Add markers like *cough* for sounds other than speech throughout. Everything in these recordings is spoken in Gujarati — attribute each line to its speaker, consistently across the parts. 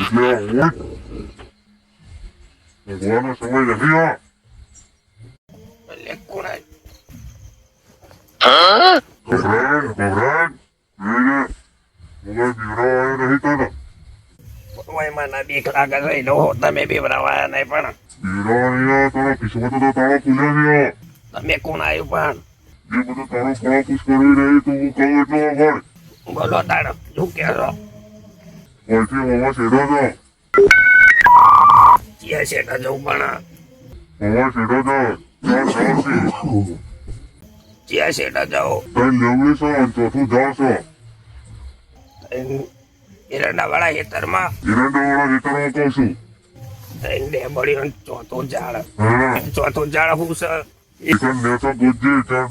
Speaker 1: Dios mío,
Speaker 2: uy. Me guardo ese güey de arriba. Película. ¿Ah? Correr,
Speaker 1: correr. Mira. Mujer vibraba en la gitana.
Speaker 2: Pues, mana, di
Speaker 1: claca, soy lujo, también vibraba en la pana. Vibraba en la gitana,
Speaker 2: que se me trataba con
Speaker 1: ella. También con ahí,
Speaker 2: pana. Yo me trataba con
Speaker 1: la puscarina y tu buscador
Speaker 2: no va a ver.
Speaker 1: Bolo, taro, yo quiero. પહોંચ્યું વાળા ખેતરમાં?
Speaker 2: એરંડા વાળા ખેતરમાં ચોથો ઝાડ. ચોથો ઝાડ હું સર
Speaker 1: એક નેસો ગુજ્જી
Speaker 2: ત્રણ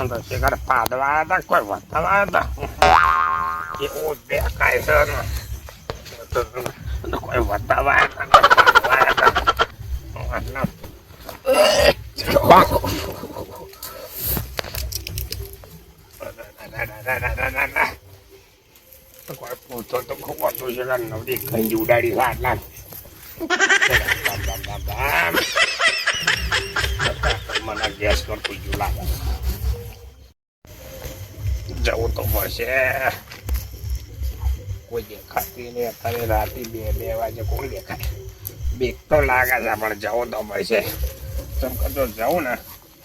Speaker 2: anda chegaram parada, coivotada. E o becaizano. Coivotada, coivotada. Banco. Agora, puto, eu tô com o motor chegando no de candidarizado lá. Mana gas korpu julang. જવું તો પડશે કોઈ દેખાતી નહીં, અત્યારે રાતે બે બે વાગે કોઈ દેખાય? બીક તો લાગે છે, પણ જવું તો પડશે ચમ કરતો જાઉં ને,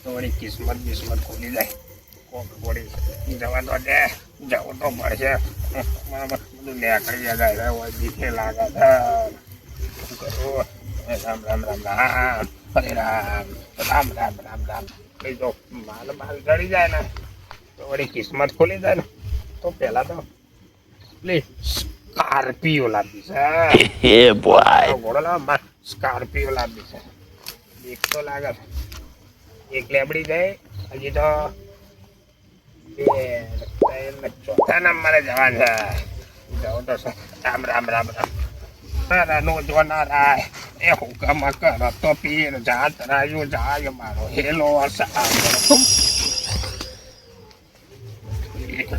Speaker 2: તો વળી કિસ્મત બિસ્મત ખુલી જાય. કોક વળી જવા તો દે, જવું તો પડશે બધું નીકળી જાય હોય બીકે લાગે છે. કરું રામ રામ રામ રામ. હરે રામ. રામ રામ રામ રામ. કઈ જો માલ માલ ચડી જાય ને. તો વળી કિસ્મત ખોલી જાય ને તો પહેલા તો પેલી સ્કાર્પિયો લાવી છે. *laughs*
Speaker 3: એ
Speaker 2: બોય ઘોડો લાવ માર સ્કાર્પિયો લાવી છે. એક તો લાગે એક લેબડી જાય હજી તો ચોથા નંબરે જવા છે. જવું તો રામ રામ રામ રામ. તારાનો જોનારા એ હુકમ કર તો પીર જાત રાયો જાય મારો હેલો સાંભળો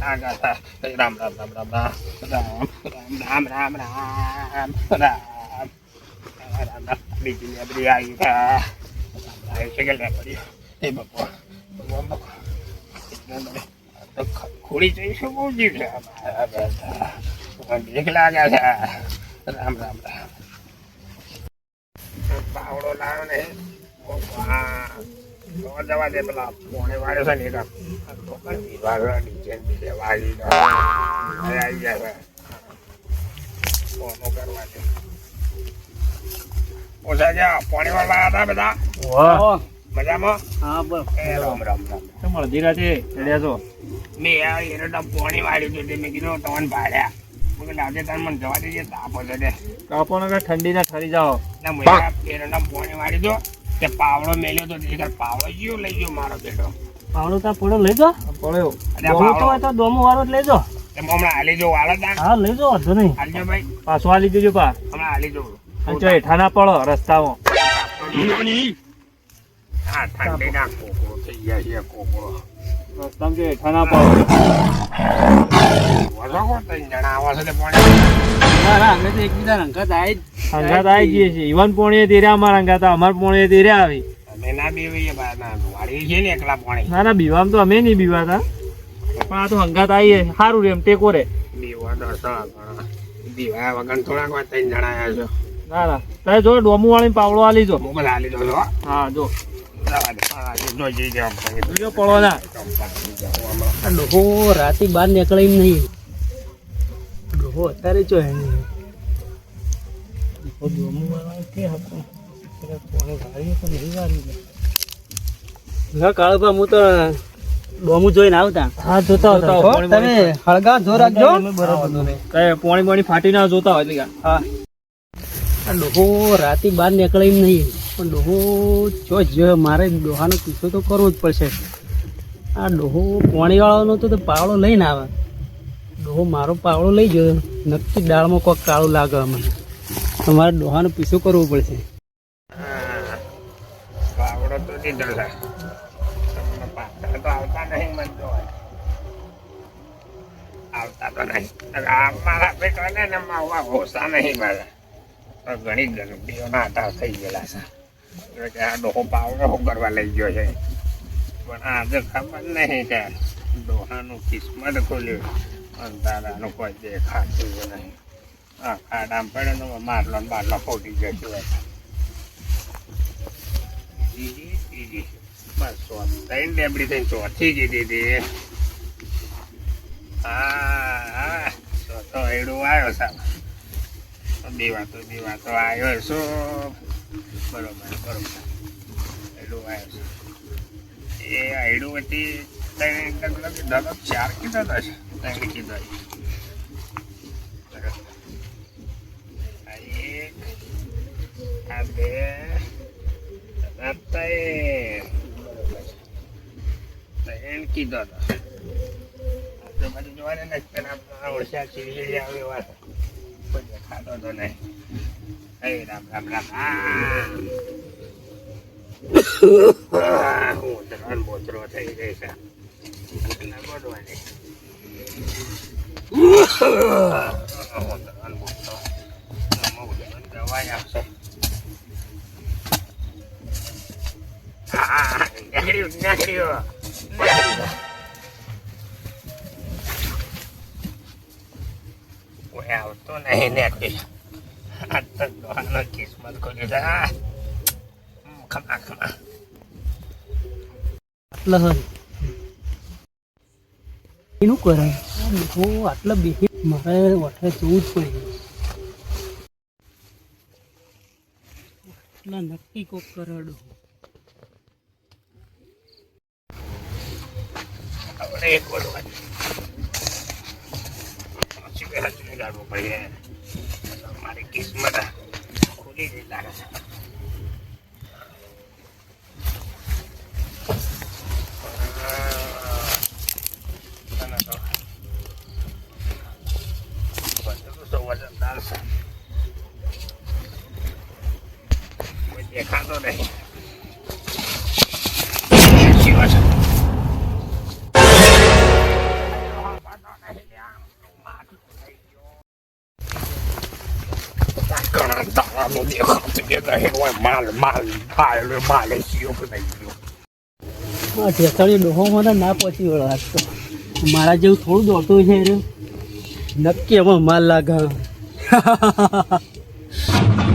Speaker 2: રામ રામ રામ રામ રામ રામ રામ રામ રામ રામ બીજી લેબડી આવી આવી છે કે લેબડી એ બપો ખોડી જઈશું બહુ જીવ છે બીક લાગે છે રામ રામ રામ પાવડો લાવ્યો ને તો જવા દે પેલા પોણે વાળ્યો છે ને એક આ તો નીચે વાળી આવી જાય ફોનો કરવા દે ઓછા ગયા પોણે વાળવા હતા બધા મજામાં
Speaker 4: હા બસ
Speaker 2: રામ રામ રામ
Speaker 4: કેમ અડધી રાતે ચડ્યા છો
Speaker 2: મેં આ એરડા પોણી વાળી દીધી મેં કીધું તમને ભાડ્યા મેં કીધું આજે તાર મને જવા દેજે તાપ હશે તે
Speaker 4: કાપો ને ઠંડી ના ઠરી જાઓ
Speaker 2: એરડા પોણી વાળી દો. તે પાવડો મેલ્યો તો તે પાવડો જીવ લઈ ગયો મારો બેટો?
Speaker 5: પાવડો તા પડો લઈ જો.
Speaker 4: પડ્યો.
Speaker 2: અને
Speaker 5: દોમું
Speaker 2: પાવડો.
Speaker 5: હોય તો દોમું વાળો જ લઈ જો.
Speaker 2: હમણાં હાલી જો વાળો તા
Speaker 5: હા લઈ જો વાંધો નહીં.
Speaker 2: હાલજો ભાઈ.
Speaker 4: પાછો આલી દેજો પા
Speaker 2: હમણાં હાલી જો
Speaker 4: અને ચો હેઠા ના પડો રસ્તામાં.
Speaker 2: હા ઠંડી ના કોકરો થઈ ગયા છે કોકરો
Speaker 4: ઈવન પોણીએ તીર્યા અમારા અંગત અમાર પોણીએ
Speaker 2: ના ના
Speaker 4: બીવામ અમે નહીં બીવાતા. પણ આ તો હંગાત આવીએ સારું રે એમ ટેકો રે.
Speaker 2: બીવા વગર થોડાક
Speaker 4: ના ના. તારે જો ડોમુ પાવડો આલી
Speaker 2: લીધો
Speaker 4: હા જો.
Speaker 5: ડોહો રાતે બહાર નીકળે એમ નહીં ડોહો અત્યારે જો હે નહીં ડોહો દોમું વાળા કે હતો પેલા વાળી તો નહીં વાળી લે કાળભા હું તો ડોમું જોઈને આવતા
Speaker 4: હા જોતા હતા
Speaker 5: તમે હળગા જોર રાખજો
Speaker 4: બરાબર કઈ પોણી પોણી ફાટી ના જોતા હોય એટલે
Speaker 5: હા આ ડોહો રાતે બહાર નીકળે એમ નહીં પણ ડોહો જો જ મારે ડોહાનો પીછો તો કરવો જ પડશે. આ ડોહો પોણીવાળાનો તો પાવડો લઈને આવે. ડોહો મારો પાવડો લઈ ગયો. નક્કી દાળમાં કોઈક કાળું લાગે મને તમારે ડોહાનો પીછો કરવો પડશે.
Speaker 2: ઘણી ગરબીઓના આટા થઈ ગયેલા કે આ ડોહો પાવડો કરવા લઈ ગયો છે પણ આજે ખબર નહીં કે ડોહાનું કિસ્મત ખોલ્યું અને દાદાનું કોઈ દેખાતું જ નહીં આ ખાડામાં પડે મારલો ને બારલો ફોટી બીજી ત્રીજી બસ ત્રણ ડેબડી થઈને ચોથી કીધી હતી હા તો તો એડું આવ્યો સાહેબ દીવાતો દીવાતો આવ્યો શું બરોબર બરોબર. એડું આવ્યો છે. એ આયડું હતી ત્રણ લગભગ લગભગ ચાર કીધો હતો છે? ત્રણ કીધો એક, આ બે ત્રણ કીધો હતો બધું જોવાને ને ઓળખ્યા આવે એવા હતા. કોઈ તો નહીં એ રામ રામ બોતરો થઈ ગઈ છે ગોડવાની. ઉતરણ બોતરો. ઉતરણ દવાઈ આપશે. કોઈ આવતો નહીં ને આ તો ડોહાનો કિસ્મત ખોલી દે ખમા ખમા.
Speaker 5: આટલા એનું કરે. તો આટલા બેહી મારે વઠે જવું જ પડે. એટલા નક્કી કોક કરે
Speaker 2: આપણે એક બોલવા ગાડવું પડે મારી કિસ્મત ખુલી જઈ લાગે છે દેખાતો નહીં. દેખાતું કે નહીં હોય માલ માલ માલ માલ કે નહીં ગયો
Speaker 5: આ ઢેસળી ડોહો મને ના પહોંચી વળે આજ તો. મારા જેવું થોડું દોડતું છે નક્કી એમાં માલ લાગે. *laughs*